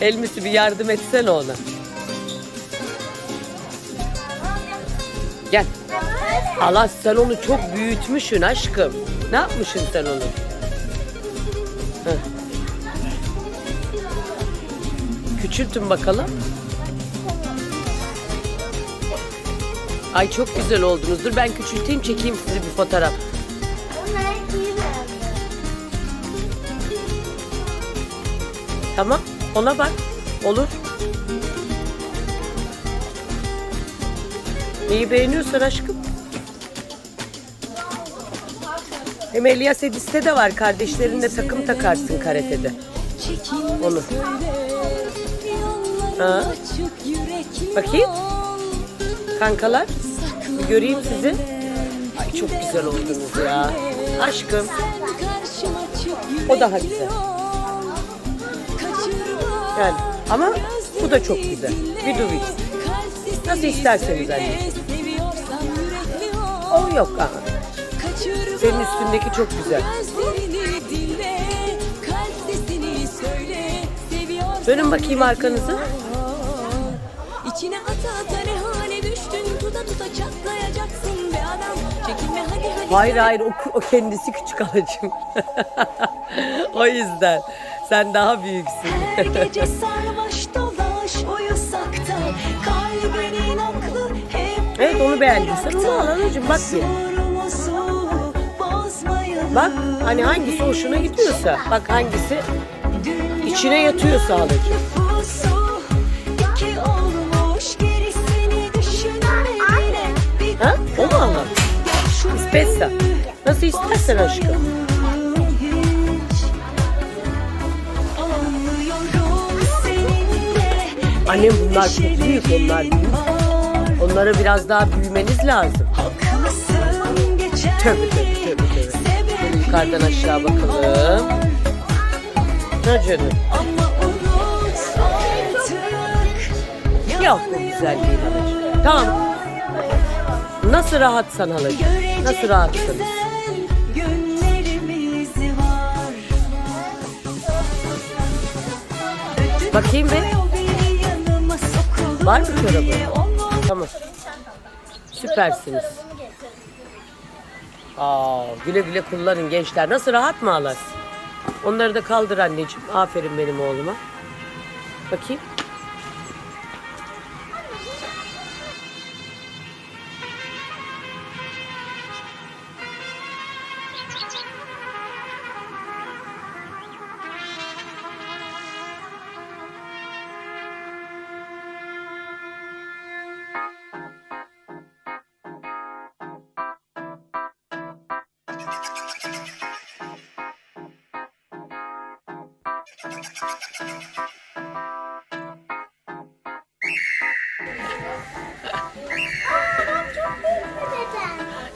Elmisi bir yardım etsene ona. Gel. Allah sen onu çok büyütmüşsün aşkım. Ne yapmışsın sen onu? Heh. Küçültün bakalım. Ay çok güzel oldunuz. Dur ben küçülteyim çekeyim sizi bir fotoğraf. Tamam ona bak. Olur. Neyi beğeniyorsan aşkım? Hem Elias Edis'te de var. Kardeşlerinle takım takarsın karatede. Onu. Ha. Bakayım. Kankalar. Bir göreyim sizi. Ay çok güzel oldunuz ya. Aşkım. O daha güzel. Yani ama bu da çok güzel. Bir duvis. Nasıl isterseniz anne. O yok aha. Senin üstündeki çok güzel. Dönün bakayım arkanızı. İçine ata ata ne hale düştün Tuta tuta çatlayacaksın be adam Çekinme hadi hadi Hayır hayır o, o kendisi küçük alacım. o yüzden. Sen daha büyüksün. Her gece sarmaş dolaş uyusakta Kalbinin aklı hep Evet, onu beğendin. Sen onu al anacığım, bak bir. Bak hani hangisi hoşuna gidiyorsa. Bak hangisi içine yatıyorsa alacağım. Ha? O mu şu İspessa. Nasıl istersen aşkım. Annem bunlar çok büyük onlar büyük. Onlara biraz daha büyümeniz lazım. Tövbe tövbe tövbe tövbe. Yukarıdan aşağı bakalım. Ha canım. Yok bu güzel değil halacığım. Tamam. Nasıl rahatsan halacığım. Nasıl rahatsanız. Bakayım be. Var mı çorabı? onu Tamam. Süpersiniz. Aa, güle güle kullanın gençler. Nasıl rahat mı Alas? Onları da kaldır anneciğim. Aferin benim oğluma. Bakayım.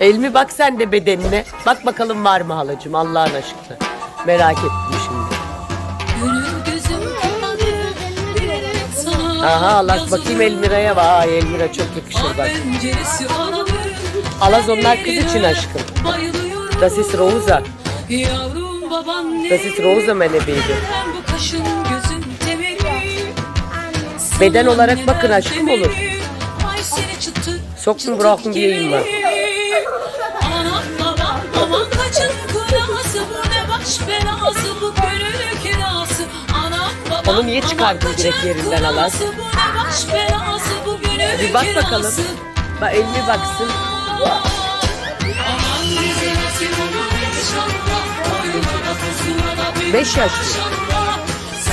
Elmi bak sen de bedenine. Bak bakalım var mı halacığım Allah'ın aşkına. Merak ettim şimdi. Aha Alas bakayım Elmira'ya. Vay Elmira çok yakışır bak. Alaz onlar kız için aşkım. Das ist Rosa. Das ist Rosa meine Baby. Beden olarak bakın aşkım olur. Soksun bırakın diyeyim ben. Anam babam aman kaçın kınası Bu ne baş belası bu gönül kirası Anam babam Onu niye çıkardın direkt yerinden gönül Bir bak bakalım. Bak Elmi baksın. Beş yaş.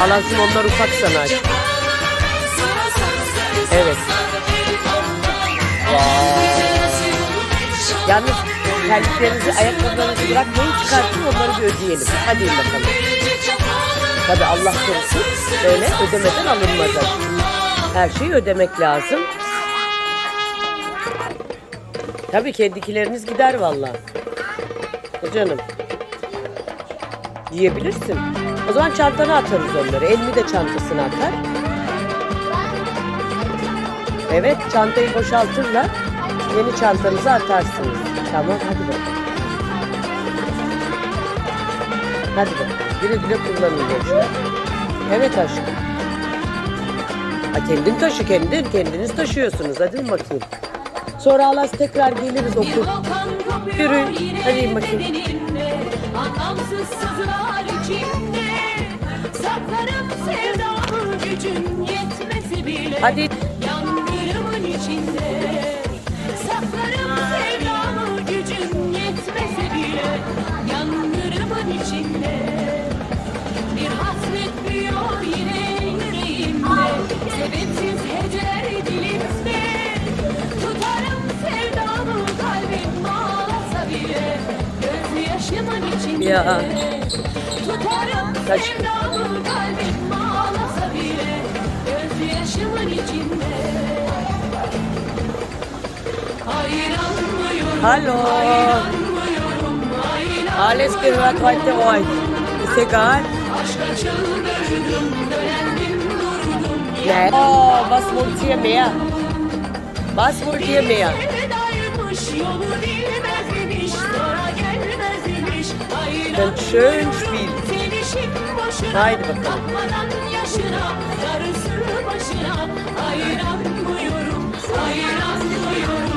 Alazım onlar ufak sana Evet. Yalnız terliklerinizi, ayakkabılarınızı bırakmayın çıkartın onları bir ödeyelim. Hadi bakalım. Tabi Allah korusun böyle ödemeden alınmaz. Her şeyi ödemek lazım. Tabii kendikileriniz gider vallahi. E Canım. Yiyebilirsin. O zaman çantana atarız onları. Elmi de çantasına atar. Evet çantayı boşaltırlar. Yeni çantanızı atarsınız. Tamam hadi bakalım. Hadi bakalım. Güle güle kullanın gençler. Evet aşkım. Ha, kendin taşı kendin. Kendiniz taşıyorsunuz. Hadi bakayım. Sonra Alas tekrar geliriz okul. Yürü. Hadi bakayım. Anlamsız sızılar içimde Saklarım sevdamı gücün yetmesi bile Hadi. Sebepsiz heceler dilimde Tutarım sevdamı kalbim ağlasa bile Gözyaşımın içinde Ya. Tutarım Kaç- sevdamı kalbim ağlasa bile Gözyaşımın içinde Hayranmıyorum Hallo. Hayranmıyorum Hayran Alles gehört heute euch. Ist egal. Aşka çıldırdım durdum Ne? Oh, was wollt ihr mehr? Was wollt ihr mehr? Ein schön Spiel. Sevişim boşuna Haydi bakalım.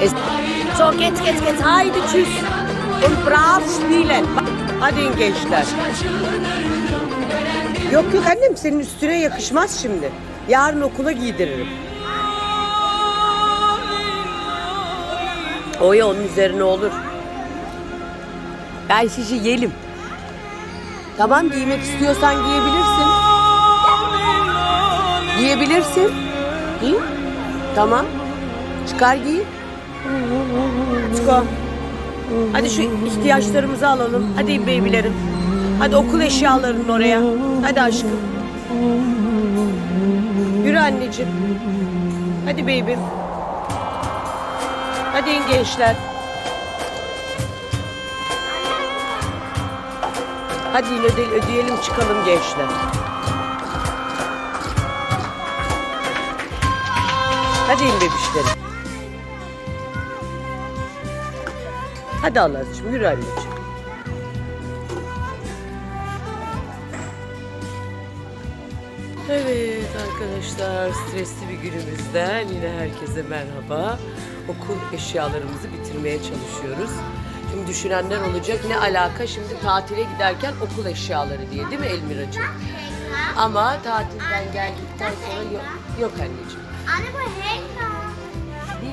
Es so, geht's, geht's, geht's. Haydi tschüss. Und brav spielen. Hadi gençler. Yok yok annem senin üstüne yakışmaz şimdi. Yarın okula giydiririm. O ya onun üzerine olur. Ben şişi yelim. Tamam giymek istiyorsan giyebilirsin. Giyebilirsin. Giy. Tamam. Çıkar giy. Çıko. Hadi şu ihtiyaçlarımızı alalım. Hadi beybilerim. Hadi okul eşyalarının oraya. Hadi aşkım. Anneciğim. Hadi beybim. Hadi gençler. Hadi in öde- ödeyelim çıkalım gençler. Hadi in bebişlerim. Hadi Allah'cığım yürü anneciğim. Evet arkadaşlar stresli bir günümüzden yine herkese merhaba. Okul eşyalarımızı bitirmeye çalışıyoruz. Şimdi düşünenler olacak ne alaka şimdi tatile giderken okul eşyaları diye değil mi Elmiracığım? Ama tatilden geldikten sonra yok, yok anneciğim. Anne bu.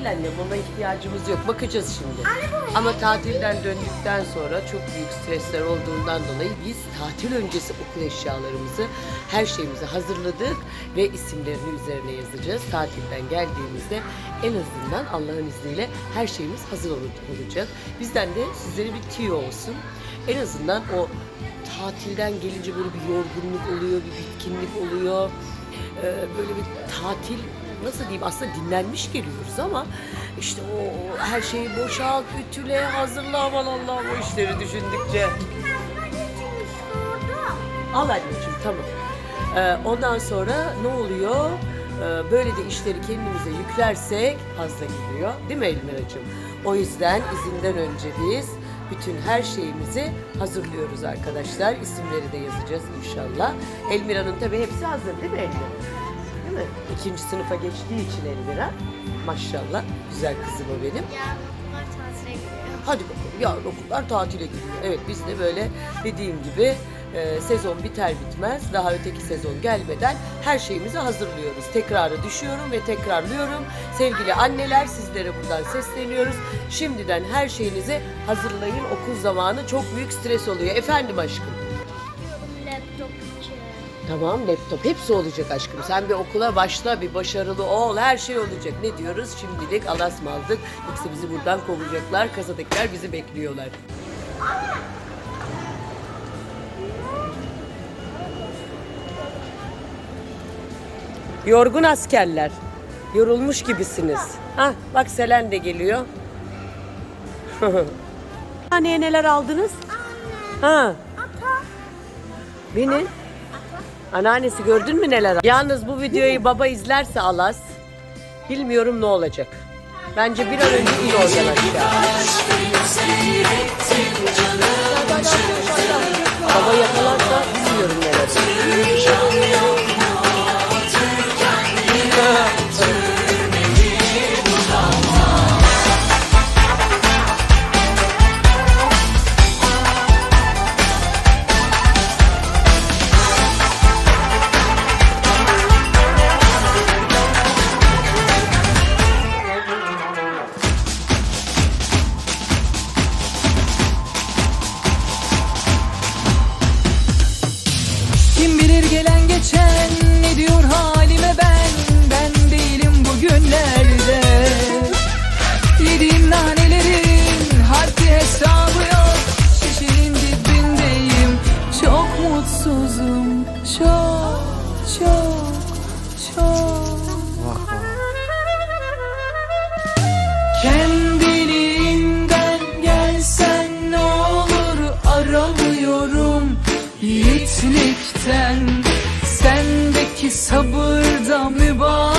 Değil annem ona ihtiyacımız yok. Bakacağız şimdi. Anne Ama tatilden döndükten sonra çok büyük stresler olduğundan dolayı biz tatil öncesi okul eşyalarımızı, her şeyimizi hazırladık ve isimlerini üzerine yazacağız. Tatilden geldiğimizde en azından Allah'ın izniyle her şeyimiz hazır ol- olacak. Bizden de sizlere bir tüyo olsun. En azından o tatilden gelince böyle bir yorgunluk oluyor, bir bitkinlik oluyor. Ee, böyle bir tatil nasıl diyeyim aslında dinlenmiş geliyoruz ama işte o, her şeyi boşalt, ütüle, hazırla aman Allah o işleri düşündükçe. Al anneciğim tamam. Ee, ondan sonra ne oluyor? Ee, böyle de işleri kendimize yüklersek fazla gidiyor. Değil mi Elmiracığım? O yüzden izinden önce biz bütün her şeyimizi hazırlıyoruz arkadaşlar. İsimleri de yazacağız inşallah. Elmira'nın tabii hepsi hazır değil mi Elmira? Değil mi? İkinci sınıfa geçtiği için Elmira. Maşallah. Güzel kızım o benim. Ya bunlar tatile gidiyor. Hadi bakalım yarın okullar tatile gidiyor. Evet biz de böyle dediğim gibi e, sezon biter bitmez daha öteki sezon gelmeden her şeyimizi hazırlıyoruz. Tekrarı düşüyorum ve tekrarlıyorum. Sevgili anneler sizlere buradan sesleniyoruz. Şimdiden her şeyinizi hazırlayın. Okul zamanı çok büyük stres oluyor. Efendim aşkım. Tamam laptop hepsi olacak aşkım. Sen bir okula başla, bir başarılı ol, her şey olacak. Ne diyoruz? Şimdilik alas mı aldık? Yoksa bizi buradan kovacaklar. Kasadakiler bizi bekliyorlar. Yorgun askerler. Yorulmuş gibisiniz. Ha, bak Selen de geliyor. Anneye neler aldınız? Ha. Binin. Anneannesi gördün mü neler? Yalnız bu videoyu baba izlerse Alas bilmiyorum ne olacak. Bence bir an önce in oradan aşağı. Baba yakalarsa bilmiyorum neler. Kim bilir gelen geçen ne diyor halime ben? Ben değilim bugünlerde Yediğim nanelerin haddi hesabı yok. Şişenin dibindeyim. Çok mutsuzum. Çok çok çok. Kendiliğinden gelsen ne olur? Aramıyorum Yiğitlik sertlikten Sendeki sabır da mübarek